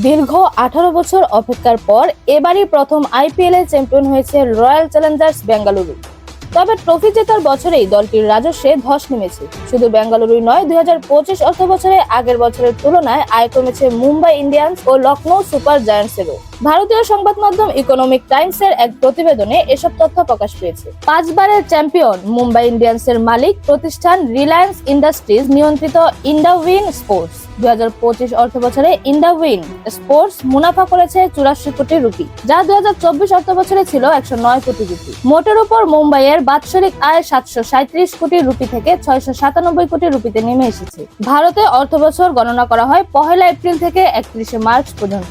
দীর্ঘ আঠারো বছর অপেক্ষার পর এবারই প্রথম আইপিএল চ্যাম্পিয়ন হয়েছে রয়্যাল চ্যালেঞ্জার্স বেঙ্গালুরু। তবে ট্রফি জেতার বছরেই দলটির রাজস্বে ধস নেমেছে। শুধু বেঙ্গালুরুই নয়, দুই হাজার পঁচিশ অর্থ বছরে আগের বছরের তুলনায় আয় কমেছে মুম্বাই ইন্ডিয়ান্স ও লখনৌ সুপার জায়ান্টসেরও। ভারতীয় সংবাদ মাধ্যম ইকোনমিক টাইমসের এক প্রতিবেদনে এসব তথ্য প্রকাশ পেয়েছে। পাঁচবারের চ্যাম্পিয়ন মুম্বাই ইন্ডিয়ান্সের মালিক প্রতিষ্ঠান রিলায়েন্স ইন্ডাস্ট্রিজ নিয়ন্ত্রিত ইন্ডাউইন স্পোর্টস। দুই হাজার পঁচিশ অর্থ বছরে ইন্ডাউইন স্পোর্টস মুনাফা করেছে চুরাশি কোটি রুপি, যা দুই হাজার চব্বিশ অর্থ বছরে ছিল একশো নয় কোটি রুপি। মোটের উপর মুম্বাইয়ের বাৎসরিক আয় সাতশো সাঁত্রিশ কোটি রুপি থেকে ছয়শো সাতানব্বই কোটি রুপিতে নেমে এসেছে। ভারতে অর্থবছর গণনা করা হয় পহেলা এপ্রিল থেকে একত্রিশে মার্চ পর্যন্ত।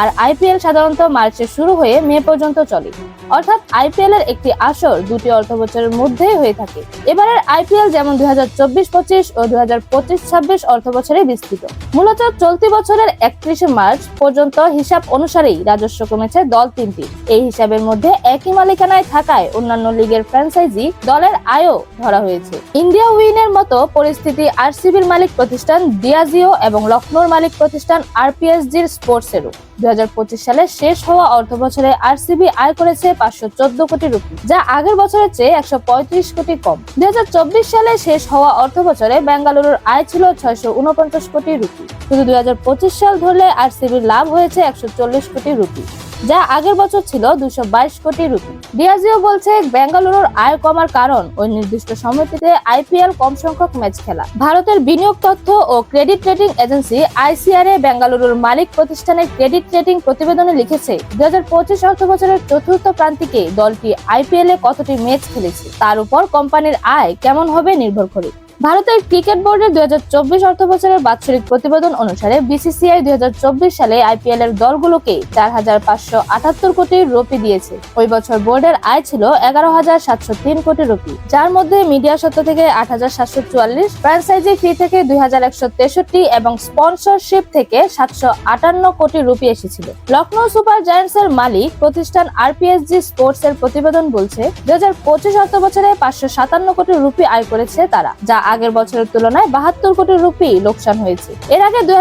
আর আইপিএল সাধারণত মার্চে শুরু হয়ে মে পর্যন্ত চলে। অর্থাৎ আইপিএল এর একটি আসর দুটি অর্থ বছরের মধ্যেই হয়ে থাকে। এবারের আইপিএল যেমন দুই হাজার চব্বিশ, পঁচিশ ও দুই হাজার পঁচিশ, ছাব্বিশ অর্থ বছরে বিস্তৃত। মূলত চলতি বছরের একত্রিশে মার্চ পর্যন্ত হিসাব অনুসারেই রাজস্ব কমেছে দল তিনটি। এই হিসাবের মধ্যে একই মালিকানায় থাকায় অন্যান্য লিগের ফ্র্যাঞ্চাইজি দলের আয়ও ধরা হয়েছে। ইন্ডিয়া উইনের মতো পরিস্থিতি আরসিবির মালিক প্রতিষ্ঠান ডিয়াজিও এবং লখনৌর মালিক প্রতিষ্ঠান আরপিএসজির স্পোর্টসেরও। দুই সালে শেষ হওয়া অর্থ বছরে আরসিবি আয় করেছে পাঁচশো চোদ্দ কোটি রুপি, যা আগের বছরের চেয়ে একশো পঁয়ত্রিশ কোটি কম। দুই হাজার চব্বিশ সালে শেষ হওয়া অর্থ বছরে বেঙ্গালুরুর আয় ছিল ছয়শো উনপঞ্চাশ কোটি রুপি। শুধু দুই হাজার পঁচিশ সাল ধরলে আরসিবির লাভ হয়েছে একশো চল্লিশ কোটি রুপি। যা আগের বছর ছিল দুশো বাইশ কোটি রুপি। ডিয়াজিও বলছে, বেঙ্গালুরুর আয় কমার কারণ ওই নির্দিষ্ট সময়টিতে আইপিএল কম সংখ্যক ম্যাচ খেলা। ভারতের বিনিয়োগ তথ্য ও credit rating agency ICR A বেঙ্গালুরুর মালিক প্রতিষ্ঠানের ক্রেডিট রেটিং প্রতিবেদনে লিখেছে দুই হাজার পঁচিশ অর্থ বছরের চতুর্থ প্রান্তিকে দলটি আইপিএল এ কতটি ম্যাচ খেলেছে, তার উপর কোম্পানির আয় কেমন হবে নির্ভর করে। ভারতের ক্রিকেট বোর্ডের দুই হাজার চব্বিশ অর্থ বছরের বাৎসরিক প্রতিবেদন অনুসারে বিসিসিআই দুই হাজার চব্বিশ সালে আইপিএল এর দলগুলোকে চার হাজার পাঁচশো আটাত্তর কোটি রুপি দিয়েছে। ওই বছর বোর্ডের আয় ছিল এগারো হাজার সাতশো তিন কোটি রুপি। যার মধ্যে মিডিয়া সত্ত্ব থেকে আট হাজার সাতশো চুয়াল্লিশ, ফ্র্যাঞ্চাইজি ফি থেকে দুই হাজার একশো তেষট্টি এবং স্পন্সরশিপ থেকে সাতশো আটান্ন কোটি রুপি এসেছিল। লখনৌ সুপার জায়ান্টস এর মালিক প্রতিষ্ঠান আরপিএসজি স্পোর্টস এর প্রতিবেদন বলছে, দুই হাজার পঁচিশ অর্থ বছরে পাঁচশো সাতান্ন কোটি রুপি আয় করেছে তারা, যা আগের বছরের তুলনায় বাহাত্তর কোটি রুপি লোকসান হয়েছে। এর আগে দুই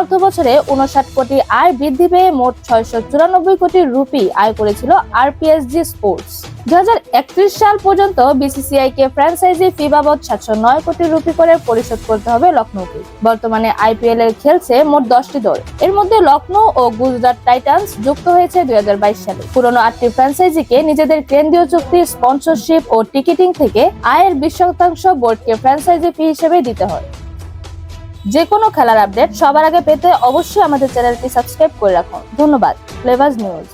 অর্থ বছরে উনষাট কোটি আয় বৃদ্ধি পেয়ে মোট ছয়শো চুরানব্বই কোটি রুপি আয় করেছিল আরপিএসজি স্পোর্টস। সাল পর্যন্ত বিসিসিআই কে ফ্র্যাঞ্চাইজি ফি বাবদ সাতশো নয় কোটি রুপি করে পরিশোধ করতে হবে লখনৌকে। বর্তমানে আইপিএল এর খেলছে মোট দশটি দল। এর মধ্যে লখনৌ ও গুজরাট টাইটান্স যুক্ত হয়েছে দুই সালে। পুরনো আটটি ফ্র্যাঞ্চাইজিকে নিজেদের কেন্দ্রীয় চুক্তি স্পন্সরশিপ ও টিকিটিং থেকে আয়ের বিশ শতাংশ বোর্ডকে ফ্র্যাঞ্চাইজি ফি হিসেবে দিতে হয়। যে কোনো খেলার আপডেট সবার আগে পেতে অবশ্যই আমাদের চ্যানেলটি সাবস্ক্রাইব করে রাখুন। ধন্যবাদ। Flavours news